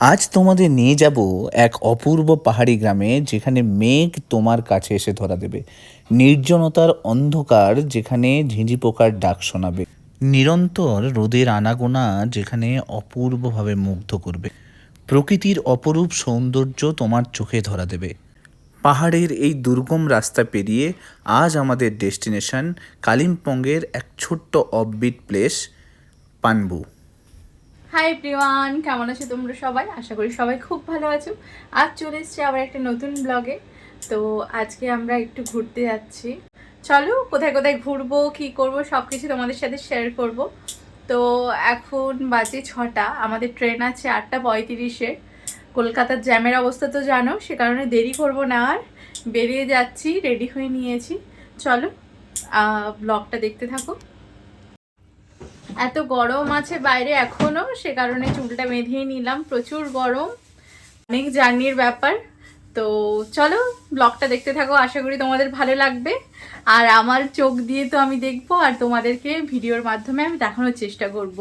আজ তোমাদের নিয়ে যাব এক অপূর্ব পাহাড়ি গ্রামে যেখানে মেঘ তোমার কাছে এসে ধরা দেবে। নির্জনতার অন্ধকার যেখানে ঝিঁঝি পোকার ডাক শোনাবে। নিরন্তর রোদের আনাগোনা যেখানে অপূর্বভাবে মুগ্ধ করবে। প্রকৃতির অপরূপ সৌন্দর্য তোমার চোখে ধরা দেবে। পাহাড়ের এই দুর্গম রাস্তা পেরিয়ে আজ আমাদের ডেস্টিনেশন কালিম্পংয়ের এক ছোট্ট offbeat place, Panbu. Hi Priyan কেমন আছো তোমরা সবাই? আশা করি সবাই খুব ভালো আছো। আজ চলে এসছি আবার একটা নতুন ব্লগে তো আজকে আমরা একটু ঘুরতে যাচ্ছি। চলো, কোথায় কোথায় ঘুরবো, কি করব সব কিছু তোমাদের সাথে শেয়ার করব। তো এখন বাজে ছটা, আমাদের ট্রেন আছে আটটা পঁয়ত্রিশে কলকাতার জ্যামের অবস্থা তো জানো, সে কারণে দেরি করব না আর। বেরিয়ে যাচ্ছি রেডি হয়ে নিয়েছি। চলো ব্লগটা দেখতে থাকো। এত গরম আছে বাইরে এখনও, সে কারণে চুলটা বেঁধিয়ে নিলাম, প্রচুর গরম, অনেক জার্নির ব্যাপার। তো চলো ব্লগটা দেখতে থাকো, আশা করি তোমাদের ভালো লাগবে। আর আমার চোখ দিয়ে তো আমি দেখব, আর তোমাদেরকে ভিডিওর মাধ্যমে আমি দেখানোর চেষ্টা করব।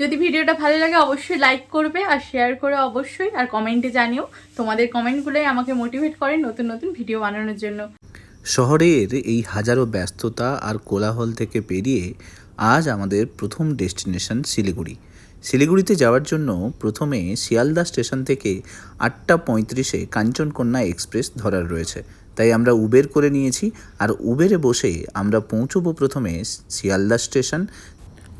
যদি ভিডিওটা ভালো লাগে, অবশ্যই লাইক করবে, আর শেয়ার করে অবশ্যই, আর কমেন্টে জানিও, তোমাদের কমেন্টগুলোই আমাকে মোটিভেট করে নতুন নতুন ভিডিও বানানোর জন্য। শহরের এই হাজারো ব্যস্ততা আর কোলাহল থেকে পেরিয়ে আজ আমাদের প্রথম ডেস্টিনেশন শিলিগুড়ি। শিলিগুড়িতে যাওয়ার জন্য প্রথমে শিয়ালদা স্টেশন থেকে আটটা পঁয়ত্রিশে কাঞ্চনকন্যা এক্সপ্রেস ধরার রয়েছে। তাই আমরা উবের করে নিয়েছি আর উবেরে বসে আমরা পৌঁছবো প্রথমে শিয়ালদা স্টেশন।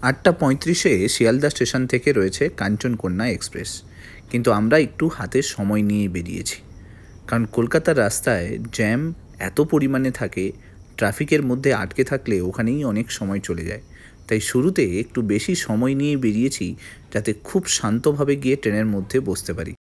আটটা পঁয়ত্রিশে শিয়ালদা স্টেশন থেকে রয়েছে কাঞ্চনকন্যা এক্সপ্রেস। কিন্তু আমরা একটু হাতে সময় নিয়ে বেরিয়েছি। কারণ কলকাতার রাস্তায় জ্যাম এত পরিমাণে থাকে, ট্রাফিকের মধ্যে আটকে থাকলে ওখানেই অনেক সময় চলে যায়। তাই শুরুতে একটু বেশি সময় নিয়ে বেরিয়েছি যাতে খুব শান্তভাবে গিয়ে ট্রেনের মধ্যে বসতে পারি।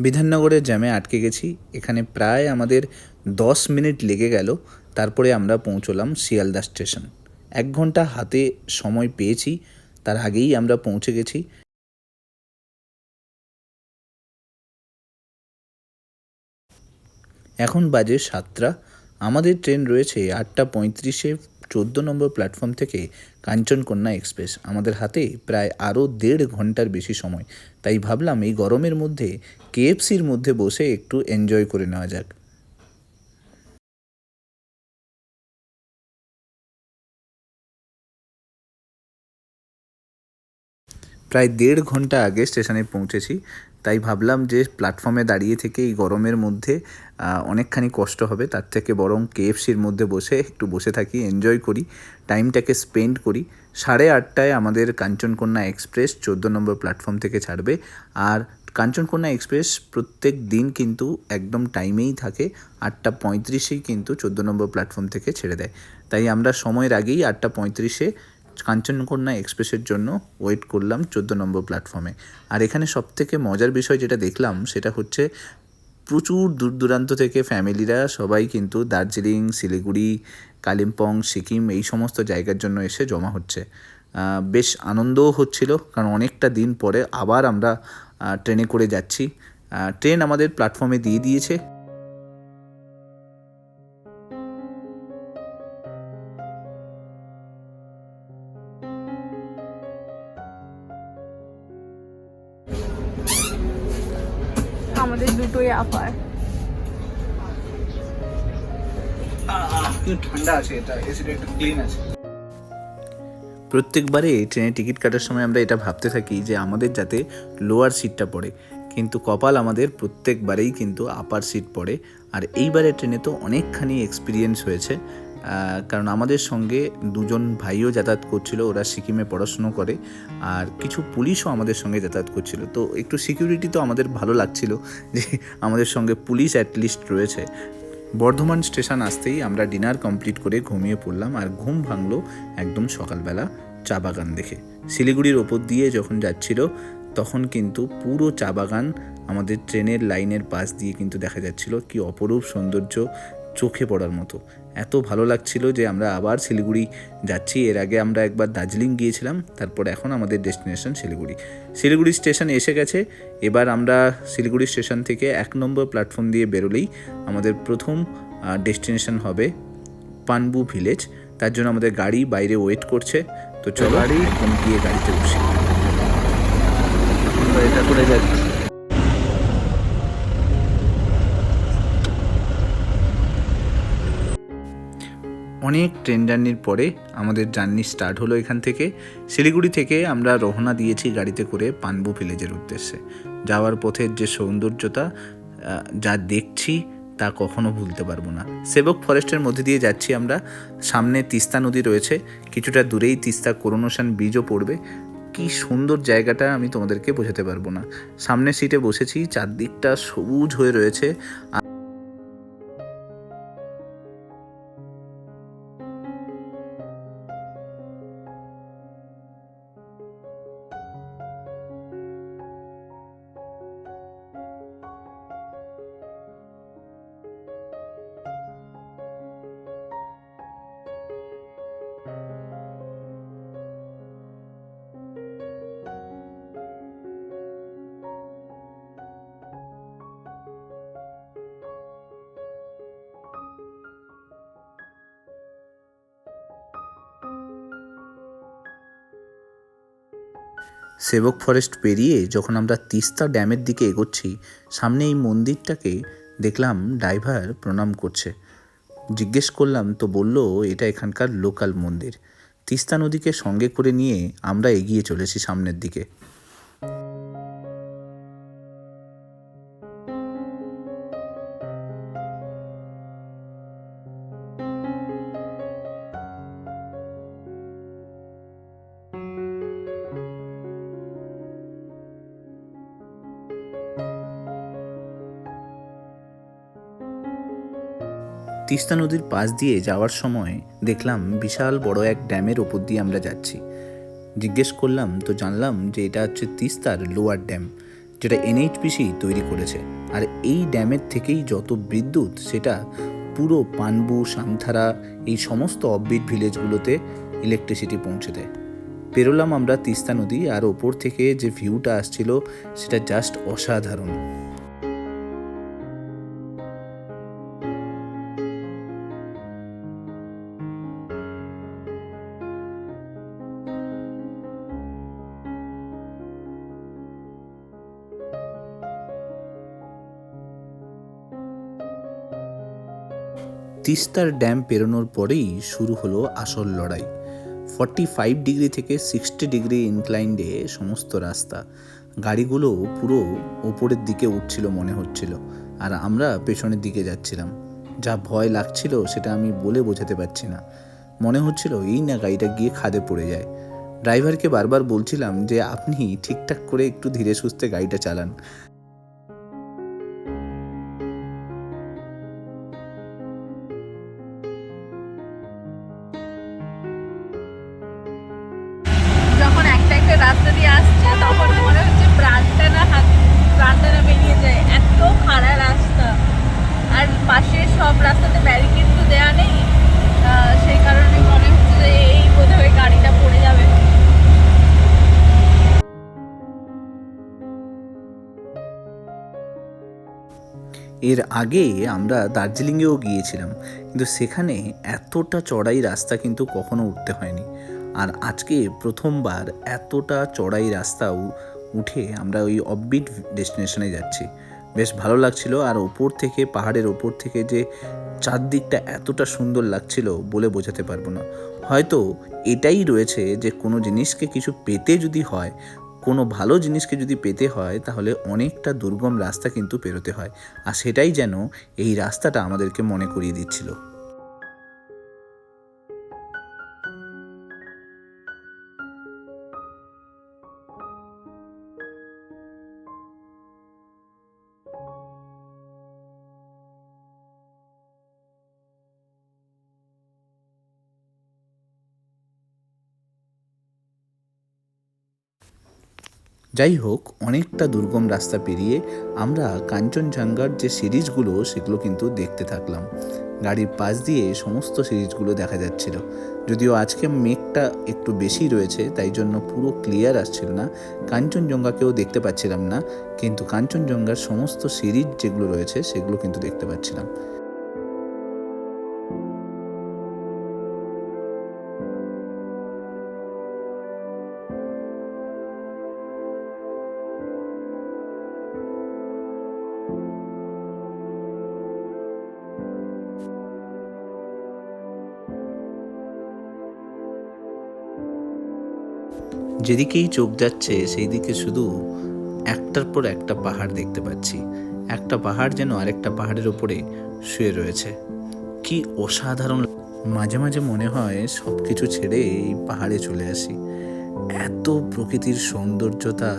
বিধাননগরের জ্যামে আটকে গেছি। এখানে প্রায় আমাদের দশ মিনিট লেগে গেল। তারপরে আমরা পৌঁছলাম শিয়ালদা স্টেশন। এক ঘণ্টা হাতে সময় পেয়েছি। তার আগেই আমরা পৌঁছে গেছি। এখন বাজে সাতটা। আমাদের ট্রেন রয়েছে আটটা পঁয়ত্রিশে চোদ্দ নম্বর প্ল্যাটফর্ম থেকে কাঞ্চনকন্যা এক্সপ্রেস। আমাদের হাতে প্রায় আরও দেড় ঘণ্টার বেশি সময়। তাই ভাবলাম এই গরমের মধ্যে কেএফসির মধ্যে বসে একটু এনজয় করে নেওয়া যাক। প্রায় দেড় ঘণ্টা আগে স্টেশনে পৌঁছেছি। তাই ভাবলাম যে প্ল্যাটফর্মে দাঁড়িয়ে থেকে এই গরমের মধ্যে অনেকখানি কষ্ট হবে। তার থেকে বরং কেএফসির মধ্যে বসে, একটু বসে থাকি এনজয় করি টাইমটাকে স্পেন্ড করি। সাড়ে আটটায় আমাদের কাঞ্চনকন্যা এক্সপ্রেস চোদ্দ নম্বর প্ল্যাটফর্ম থেকে ছাড়বে। আর কাঞ্চনকন্যা এক্সপ্রেস প্রত্যেক দিন কিন্তু একদম টাইমেই থাকে, আটটা পঁয়ত্রিশেই কিন্তু চোদ্দ নম্বর প্ল্যাটফর্ম থেকে ছেড়ে দেয়। তাই আমরা সময়ের আগেই আটটা পঁয়ত্রিশে কাঞ্চনকন্যা এক্সপ্রেসের জন্য ওয়েট করলাম চোদ্দ নম্বর প্ল্যাটফর্মে। আর এখানে সবথেকে মজার বিষয় যেটা দেখলাম, সেটা হচ্ছে প্রচুর দূর দূরান্ত থেকে ফ্যামিলিরা সবাই কিন্তু দার্জিলিং, শিলিগুড়ি, কালিম্পং, সিকিম এই সমস্ত জায়গার জন্য এসে জমা হচ্ছে। বেশ আনন্দও হচ্ছিল, কারণ অনেকটা দিন পরে আবার আমরা ট্রেনে করে যাচ্ছি। ট্রেন আমাদের প্ল্যাটফর্মে দিয়ে দিয়েছে। দুটোই আপার। ঠান্ডা আছে এটা এসিটা একটু ক্লিন আছে। প্রত্যেকবারে ট্রেনে টিকিট কাটার সময় আমরা এটা ভাবতে থাকি যে আমাদের যাতে লোয়ার সিটটা পড়ে কিন্তু কপাল আমাদের প্রত্যেকবারেই কিন্তু আপার সিট পড়ে। আর এইবারে ট্রেনে তো অনেকখানি এক্সপিরিয়েন্স হয়েছে। কারণ আমাদের সঙ্গে দুজন ভাইও যাতায়াত করছিল, ওরা সিকিমে পড়াশুনো করে, আর কিছু পুলিশও আমাদের সঙ্গে যাতায়াত করছিল। তো একটু সিকিউরিটি তো আমাদের ভালো লাগছিল যে আমাদের সঙ্গে পুলিশ অ্যাটলিস্ট রয়েছে। বর্ধমান স্টেশন আসতেই আমরা ডিনার কমপ্লিট করে ঘুমিয়ে পড়লাম, আর ঘুম ভাঙলো একদম সকালবেলা চা বাগান দেখে। শিলিগুড়ির ওপর দিয়ে যখন যাচ্ছিল, তখন কিন্তু পুরো চা বাগান আমাদের ট্রেনের লাইনের পাশ দিয়ে কিন্তু দেখা যাচ্ছিল, কি অপরূপ সৌন্দর্য চোখে পড়ার মতো। এত ভালো লাগছিল যে আমরা আবার শিলিগুড়ি যাচ্ছি। এর আগে আমরা একবার দার্জিলিং গিয়েছিলাম তারপর এখন আমাদের ডেস্টিনেশন শিলিগুড়ি। শিলিগুড়ি স্টেশন এসে গেছে। এবার আমরা শিলিগুড়ি স্টেশন থেকে এক নম্বর প্ল্যাটফর্ম দিয়ে বেরোলেই আমাদের প্রথম ডেস্টিনেশন হবে পানবু ভিলেজ। তার জন্য আমাদের গাড়ি বাইরে ওয়েট করছে। তো চলো গাড়ি? এখন গিয়ে গাড়িতে বসি। এটা করে যাচ্ছি। অনেক ট্রেন জার্নির পরে আমাদের জার্নি স্টার্ট হলো এখান থেকে। শিলিগুড়ি থেকে আমরা রওনা দিয়েছি গাড়িতে করে পানবু ভিলেজের উদ্দেশ্যে। যাওয়ার পথের যে সৌন্দর্যতা যা দেখছি তা কখনো ভুলতে পারব না। সেবক ফরেস্টের মধ্যে দিয়ে যাচ্ছি আমরা। সামনে তিস্তা নদী রয়েছে। কিছুটা দূরেই তিস্তা করোনোশান ব্রিজও পড়বে। কি সুন্দর জায়গাটা আমি তোমাদেরকে বোঝাতে পারব না। সামনের সিটে বসেছি, চারদিকটা সবুজ হয়ে রয়েছে। সেবক ফরেস্ট পেরিয়ে যখন আমরা তিস্তা ড্যামের দিকে এগোচ্ছি, সামনে এই মন্দিরটাকে দেখলাম ড্রাইভার প্রণাম করছে। জিজ্ঞেস করলাম, তো বলল, এটা এখানকার লোকাল মন্দির। তিস্তা নদীকে সঙ্গে করে নিয়ে আমরা এগিয়ে চলেছি সামনের দিকে। তিস্তা নদীর পাশ দিয়ে যাওয়ার সময় দেখলাম বিশাল বড় এক ড্যামের ওপর দিয়ে আমরা যাচ্ছি। জিজ্ঞেস করলাম, তো জানলাম যে এটা হচ্ছে তিস্তার লোয়ার ড্যাম, যেটা এনএইচপিসি তৈরি করেছে। আর এই ড্যামের থেকেই যত বিদ্যুৎ, সেটা পুরো পানবু, সামথারা, এই সমস্ত অফবিট ভিলেজগুলোতে ইলেকট্রিসিটি পৌঁছে দেয়। পেরোলাম আমরা তিস্তা নদী, আর ওপর থেকে যে ভিউটা আসছিল, সেটা জাস্ট অসাধারণ। তিস্তার ড্যাম পেরোনোর পরেই শুরু হলো আসল লড়াই। ফর্টি ফাইভ ডিগ্রি থেকে সিক্সটি ডিগ্রি ইনক্লাইন্ডে সমস্ত রাস্তা। গাড়িগুলো পুরো ওপরের দিকে উঠছিল মনে হচ্ছিল, আর আমরা পেছনের দিকে যাচ্ছিলাম। যা ভয় লাগছিল সেটা আমি বলে বোঝাতে পারছি না। মনে হচ্ছিল এই না গাড়িটা গিয়ে খাদে পড়ে যায়। ড্রাইভারকে বারবার বলছিলাম যে, আপনি ঠিকঠাক করে একটু ধীরে সুস্থে গাড়িটা চালান। এর আগে আমরা দার্জিলিংয়েও গিয়েছিলাম, কিন্তু সেখানে এতটা চড়াই রাস্তা কিন্তু কখনো উঠতে হয়নি। আর আজকে প্রথমবার এতটা চড়াই রাস্তা উঠে আমরা ওই অববিট ডেস্টিনেশনে যাচ্ছি। বেশ ভালো লাগছিল, আর ওপর থেকে, পাহাড়ের ওপর থেকে যে চারদিকটা এতটা সুন্দর লাগছিল বলে বোঝাতে পারব না। হয়তো এটাই রয়েছে যে কোনো জিনিসকে কিছু পেতে যদি হয় কোনো ভালো জিনিসকে যদি পেতে হয়, তাহলে অনেকটা দুর্গম রাস্তা কিন্তু পেরোতে হয়। আর সেটাই যেন এই রাস্তাটা আমাদেরকে মনে করিয়ে দিচ্ছিল। যাই হোক অনেকটা দুর্গম রাস্তা পেরিয়ে আমরা কাঞ্চনজঙ্ঘার যে সিরিজগুলো, সেগুলো কিন্তু দেখতে থাকলাম। গাড়ির পাশ দিয়ে সমস্ত সিরিজগুলো দেখা যাচ্ছিল। যদিও আজকে মেঘটা একটু বেশি রয়েছে, তাই জন্য পুরো ক্লিয়ার আসছিল না। কাঞ্চনজঙ্ঘাকেও দেখতে পাচ্ছিলাম না, কিন্তু কাঞ্চনজঙ্ঘার সমস্ত সিরিজ যেগুলো রয়েছে, সেগুলো কিন্তু দেখতে পাচ্ছিলাম। যেদিকেই চোখ যাচ্ছে সেই দিকে শুধু একটার পর একটা পাহাড় দেখতে পাচ্ছি। একটা পাহাড় যেন আরেকটা পাহাড়ের ওপরে শুয়ে রয়েছে। কি অসাধারণ মাঝে মাঝে মনে হয় সব কিছু ছেড়ে এই পাহাড়ে চলে আসি। এত প্রকৃতির সৌন্দর্যতা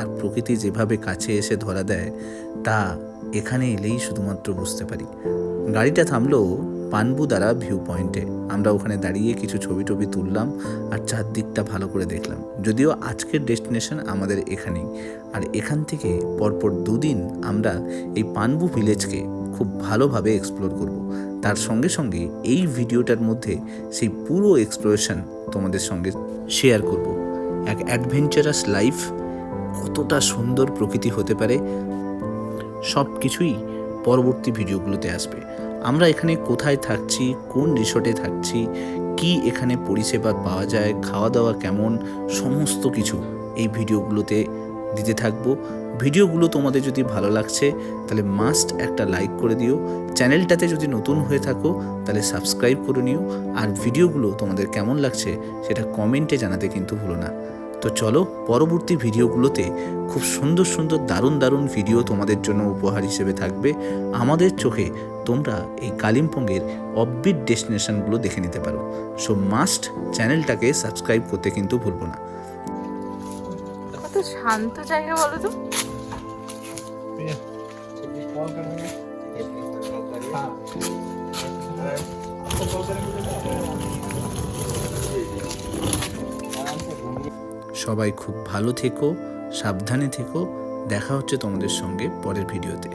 আর প্রকৃতি যেভাবে কাছে এসে ধরা দেয়, তা এখানে এলেই শুধুমাত্র বুঝতে পারি। গাড়িটা থামলো পানবু দ্বারা ভিউ পয়েন্টে আমরা ওখানে দাঁড়িয়ে কিছু ছবি টবি তুললাম আর চারদিকটা ভালো করে দেখলাম। যদিও আজকের ডেস্টিনেশন আমাদের এখানেই। আর এখান থেকে পরপর দুদিন আমরা এই পানবু ভিলেজকে খুব ভালোভাবে এক্সপ্লোর করব। তার সঙ্গে সঙ্গে এই ভিডিওটার মধ্যে সেই পুরো এক্সপ্লোরেশন তোমাদের সঙ্গে শেয়ার করব। এক অ্যাডভেঞ্চারাস লাইফ কতটা সুন্দর প্রকৃতি হতে পারে সব কিছুই পরবর্তী ভিডিওগুলোতে আসবে। আমরা এখানে কোথায় থাকছি, কোন রিসোর্টে থাকছি, কি এখানে পরিষেবা পাওয়া যায় খাওয়া দাওয়া কেমন, সমস্ত কিছু এই ভিডিওগুলোতে দিতে থাকব। ভিডিওগুলো তোমাদের যদি ভালো লাগছে, তাহলে মাস্ট একটা লাইক করে দিও। চ্যানেলটাতে যদি নতুন হয়ে থাকো, তাহলে সাবস্ক্রাইব করে নিও। আর ভিডিওগুলো তোমাদের কেমন লাগছে, সেটা কমেন্টে জানাতে কিন্তু ভুলো না। তো চলো পরবর্তী ভিডিওগুলোতে খুব সুন্দর সুন্দর দারুণ দারুণ ভিডিও তোমাদের জন্য উপহার হিসেবে থাকবে। আমাদের চোখে তোমরা এই কালিম্পংয়ের অববিট ডেস্টিনেশনগুলো দেখে নিতে পারো। সো মাস্ট চ্যানেলটাকে সাবস্ক্রাইব করতে কিন্তু ভুলবো না। কত শান্ত জায়গা বলো তো? সবাই খুব ভালো থেকো সাবধানে থেকো। দেখা হচ্ছে তোমাদের সঙ্গে পরের ভিডিওতে।